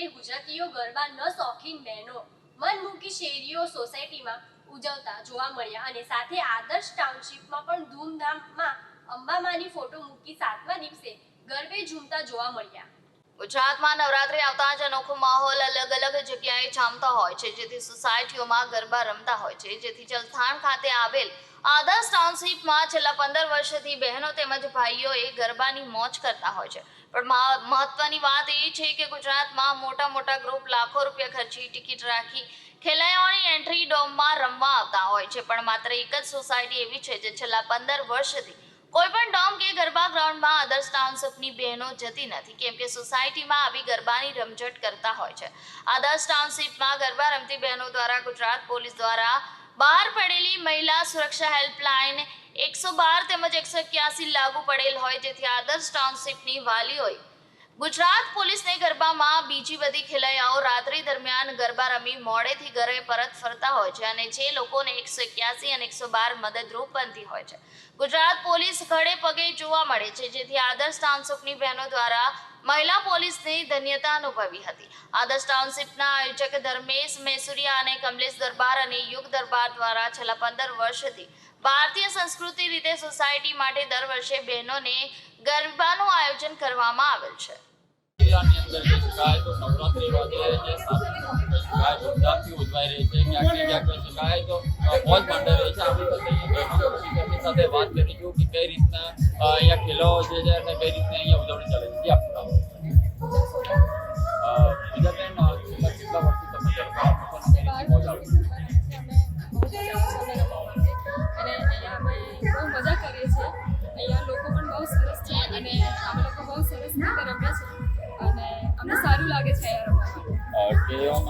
એટલે ગુજરાતીઓ ન શોખીન બહેનો મન મૂકી શેરીઓ સોસાયટીમાં ઉજવતા જોવા મળ્યા અને સાથે આદર્શ ટાઉનશીપમાં પણ ધૂમધામમાં અંબામાની ફોટો મૂકી સાતમા દિવસે ગરબે ઝૂમતા જોવા મળ્યા. ગુજરાતમાં નવરાત્રી આવતા જ અનોખો માહોલ અલગ અલગ જગ્યાએ જામતા હોય છે, જેથી સોસાયટીઓમાં ગરબા રમતા હોય છે, જેથી જલથાણ ખાતે આવેલ આદર્શ ટાઉનશીપમાં છેલ્લા પંદર વર્ષથી બહેનો તેમજ ભાઈઓ એ ગરબાની મોજ કરતા હોય છે. પણ મહા- મહત્વની વાત એ છે કે ગુજરાતમાં મોટા મોટા ગ્રુપ લાખો રૂપિયા ખર્ચી ટિકિટ રાખી ખેલૈયાઓની એન્ટ્રી ડોમમાં રમવા આવતા હોય છે. પણ માત્ર એક જ સોસાયટી એવી છે જે છેલ્લા પંદર વર્ષથી કોઈ પણ ડોમ કે ગરબા ગ્રાઉન્ડમાં આદર્શ ટાઉનશીપની બહેનો જતી નથી. કેમ કે સોસાયટીમાં આવી ગરબાની રમઝટ કરતા હોય છે. આદર્શ ટાઉનશીપમાં ગરબા રમતી બહેનો દ્વારા ગુજરાત પોલીસ દ્વારા બહાર પડેલી મહિલા સુરક્ષા હેલ્પલાઇન એકસો બાર તેમજ એકસો લાગુ પડેલ હોય જેથી આદર્શ ટાઉનશીપની વાલીઓએ ગુજરાત પોલીસને ગરબામાં બીજી બધી ખેલૈયાઓ રાત્રિ દરમિયાન ગરબા રમી મોડેથી ઘરે પરત ફરતા હોય છે અને જે લોકોને એકસો એક્યાસી અને એકસો બાર મદદરૂપ બનતી હોય છે. ગુજરાત પોલીસ ખડે પગે જોવા મળે છે, જેથી આદર્શ ટાઉનશીપની બહેનો દ્વારા મહિલા પોલીસની ધન્યતા અનુભવી હતી. આદર્શ ટાઉનશીપના આયોજક ધર્મેશ મેસુરિયા અને કમલેશ દરબાર અને યુગ દરબાર દ્વારા છેલ્લા પંદર વર્ષથી ભારતીય સંસ્કૃતિ રીતે સોસાયટી માટે દર વર્ષે બહેનોને ગરબાનું આયોજન કરવામાં આવેલ છે. જિલ્લાની અંદર જે શકાય તો નવરાત્રી વાગે જે શકાય ધૂમધામથી ઉજવાઈ રહી છે ક્યાંક ને ક્યાંક કહી શકાય તો મોજ માંડી રહી છે. આપણી સાથે વાત કરીશું કે કઈ રીતના અહીંયા ખેલો છે અને કઈ રીતના અહીંયા ઉજવણી ચાલે છે.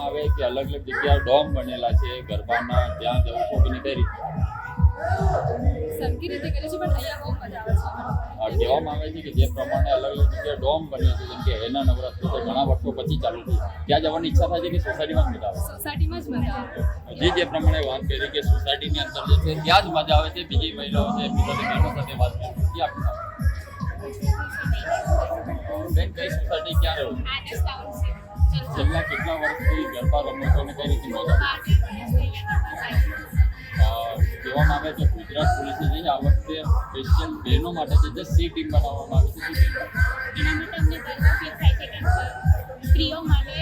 અ, કહેવામાં આવે કે અલગ અલગ જગ્યાએ ડોમ બનેલા છે ગરબાના ત્યાં જવું છો કે નહીં કઈ રીતે? કહેવામાં આવે છે કે જે પ્રમાણે અલગ અલગ જગ્યાએ ડોમ બન્યો છે જેમ કે એના નવરાત્રી તો ઘણા વર્ષો પછી ચાલુ થઈ ત્યાં જવાની ઈચ્છા થાય છે કે સોસાયટીમાં જ મજા આવે? સોસાયટીમાં જ મજા આવે. જે જે પ્રમાણે વાત કરી કે સોસાયટીની અંદર જે છે ત્યાં જ મજા આવે છે બીજી મહિલાઓ છે બીજા બહેનો સાથે વાત કરી જે આપનું બેન કઈ સોસાયટી ક્યાં રહો? છેલ્લા કેટલા વર્ષથી ગરબા રમો છો અને કઈ રીતે મજા કહેવામાં આવે છે ગુજરાત પોલીસે જે આ વખતે સ્પેશિયલ બહેનો માટે છે જે સી ટીમ બનાવવામાં આવી છે. એના માટે અમને ગરબા ફીલ થાય છે કેમ સ્ત્રીઓ માટે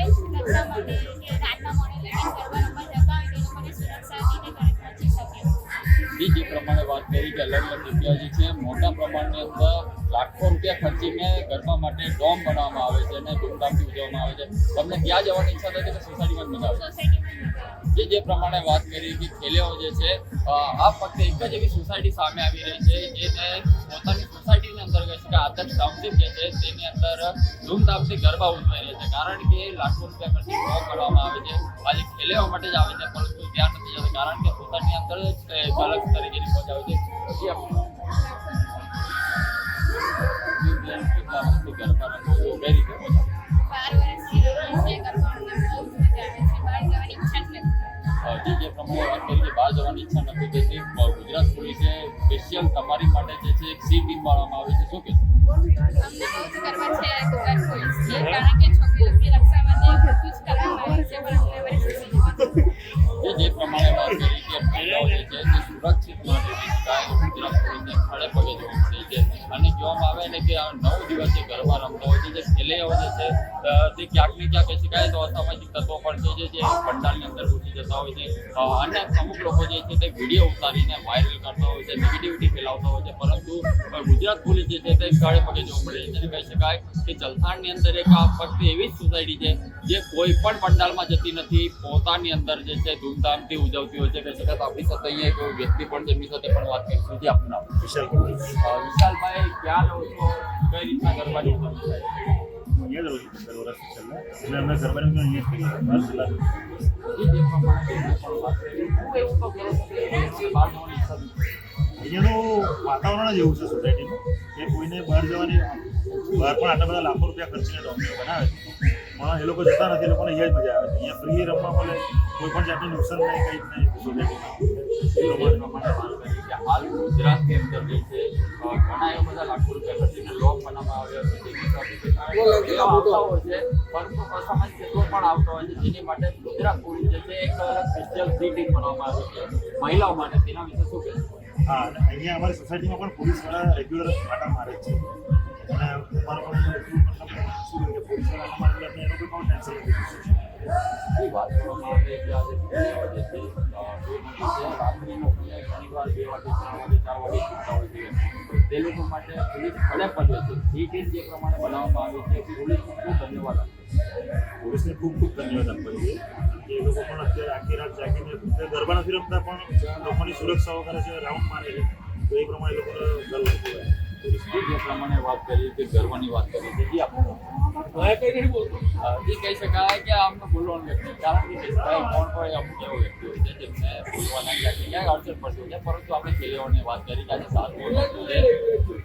પ્રમાણે વાત કરી કે અલગ અલગ જગ્યાએ છે. મોટા પ્રમાણની અંદર લાખો રૂપિયા ખર્ચીને ગરબા માટે ડોમ બનાવવામાં આવે છે અને ધૂમધામથી ઉજવવામાં આવે છે. તમને ત્યાં જવાની ઈચ્છા થાય છે કે સોસાયટીમાં જ મજા જે જે પ્રમાણે વાત કરી કે ખેલેઓ જે છે આ ફક્ત એક જ એવી સોસાયટી સામે આવી રહી છે જેને પોતાની સોસાયટીની અંદર કહી શકાય આદર્શ ટાઉનશીપ જે છે તેની અંદર ધૂમધામથી ગરબા ઉજવાઈ રહ્યા છે. કારણ કે લાખો રૂપિયા ખર્ચી ડ્રો કરવામાં આવે છે. આજે ખેલેવા માટે જ આવે છે પરંતુ ત્યાં નથી જતા. કારણ કે સોસાયટીની અંદર જ એક અલગ તરીકેની મોજ આવે છે. પછી આપણે કેટલા વર્ષથી ગરબા રમો છો. કઈ રીતે મોજ આવે? બાર વર્ષથી રમું છે ગરબા અમને બહુ જ મજા આવે છે બહાર જવાની ઈચ્છા જ નથી. અ, જે જે પ્રમાણે વાત કરી કે બહાર જવાની ઈચ્છા નથી થતી. અ, ગુજરાત પોલીસે સ્પેશિયલ તમારી માટે જે છે એક સી ટીમ બનાવવામાં આવે છે. શું કે અમને બહુ જ જ જે જે પ્રમાણે વાત કરી કે મહિલાઓ જે સુરક્ષિત માટે પોલીસને ખડે પગે જવું છે છે અને કહેવામાં આવે ને કે આ નવ દિવસ જે ગરબા રમતા હોય છે જે ખેલૈયાઓ જે છે તે ક્યાંક ને ક્યાંક કહી શકાય તો અસામાજિક તત્વો પણ છે જે પંડાલની અંદર ઘૂસી જતા હોય છે. અને અમુક લોકો જે છે તે વીડિયો ઉતારીને વાયરલ કરતા હોય છે નેગેટિવિટી ફેલાવતા હોય છે. પરંતુ ગુજરાત પોલીસ જે છે તે કાળે પગે જોવા મળે છે. કહી શકાય કે જલસાણની અંદર એક આ ફક્ત એવી જ સોસાયટી છે જે કોઈ પણ પંડાલમાં જતી નથી પોતાની અંદર જે છે ધૂમધામથી ઉજવતી હોય છે. કહી શકાય તો આપણી સાથે અહીંયા એક વ્યક્તિ પણ તેમની સાથે પણ વાત કરીશું. જે આપનું નામ? વિશાલભાઈ કઈ રીતના ગરબાની? અહીંયા જ રહું છું છેલ્લા અમે ગરબાની અહીંયા જ કરીએ બાર જિલ્લા? અહીંયાનું વાતાવરણ જ એવું છે સોસાયટીનું કે કોઈને બહાર જવાની બહાર પણ આટલા બધા લાખો રૂપિયા ખર્ચીને ડોમિયો બનાવે છે. પણ એ લોકો જતા નથી એ લોકોને અહીંયા જ મજા આવે છે. અહીંયા ફ્રી રમવા મળે કોઈ પણ જાતનું નુકસાન નહીં કંઈ જ નહીં સોસાયટીમાં એ પ્રમાણે હાલ ગુજરાતની અંદર જે છે. ઘણા એવા બધા લાખો રૂપિયા ખર્ચીને લોક બનાવવામાં આવ્યો છે. આવતા હોય પરંતુ અસામાજિક તત્વો પણ આવતા હોય છે. જેની માટે ગુજરાત પોલીસ જે છે એક સ્પેશિયલ સી ટીમ બનાવવામાં આવી છે. મહિલાઓ માટે. તેના વિશે શું કહેશો? હા અહીંયા અમારી સોસાયટીમાં પણ પોલીસવાળા રેગ્યુલર આટા મારે છે. અને અમારો પણ એટલું મતલબ શું કે પોલીસવાળા આટા મારે કોઈ ટેન્શન નથી. વાત કરવામાં આવે કે આજે લોકો માટે પોલીસ ખડે પડે છે એ ટીમ જે પ્રમાણે બનાવવામાં આવી છે પોલીસને ખૂબ ધન્યવાદ આપે. પોલીસને ખૂબ ખૂબ ધન્યવાદ આપવા જોઈએ એ લોકો પણ અત્યારે આખી રાત જાગીને ગરબા નથી રમતા પણ લોકોની સુરક્ષાઓ કરે છે રાઉન્ડ મારે છે તો એ પ્રમાણે લોકો લોકોને ગર્વ જે પ્રમાણે વાત કરી કે ગર્વની વાત કરી છે એ આપણે અ, એ પરંતુ આપણે ખેલીઓની વાત કરી કે આજે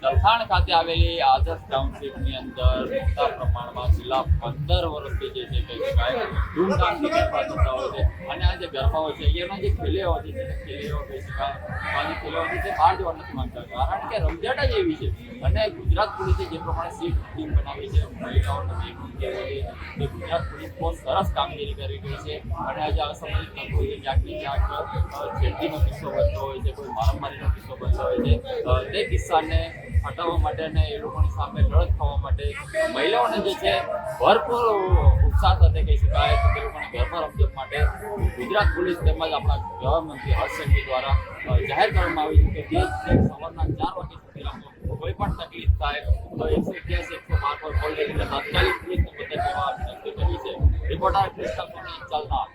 વર્ષ ખાતે આવેલી આદર્શ ટાઉનશીપની અંદર મોટા પ્રમાણમાં છેલ્લા પંદર વર્ષથી જે છે કહી શકાય, ધૂમધામથી છે. અને આ જે ગરબાઓ છે એના જે ખેલેઓ છે, જે ખેલીઓ કહી શકાય આ ખેલેઓ છે બહાર જવા નથી માંગતા. કારણ કે રમઝટ જ એવી છે. અને ગુજરાત પોલીસે જે પ્રમાણે સીટ ટીમ બનાવી છે મહિલાઓનો જે ટીમ જે હોય છે તે ગુજરાત પોલીસ બહુ સરસ કામગીરી કરી રહી છે. અને આજે અસામાજિક તત્વો છે ક્યાંક ને ક્યાંક છેડતીનો કિસ્સો બનતો હોય છે, કોઈ મારામારીનો કિસ્સો બનતો હોય છે તે કિસ્સાને હટાવવા માટે અને એ લોકોની સામે લડત થવા માટે મહિલાઓને જે છે ભરપૂર ઉત્સાહ સાથે કહી શકાય કે તે લોકોને ઘરમાં રમત માટે ગુજરાત પોલીસ તેમજ આપણા ગૃહમંત્રી હર્ષ સંઘવી દ્વારા જાહેર કરવામાં આવ્યું છે કે જે સવારના ચાર વાગ્યા સુધી રાખો કોઈ પણ તકલીફ થાય, તો એકસો એક્યાસી એકસો બાર પર કોલ કરીને તાત્કાલિક પોલીસને મદદ લેવા વિનંતી કરી છે. રિપોર્ટર ક્રિસ્ટલ સોની ચાલના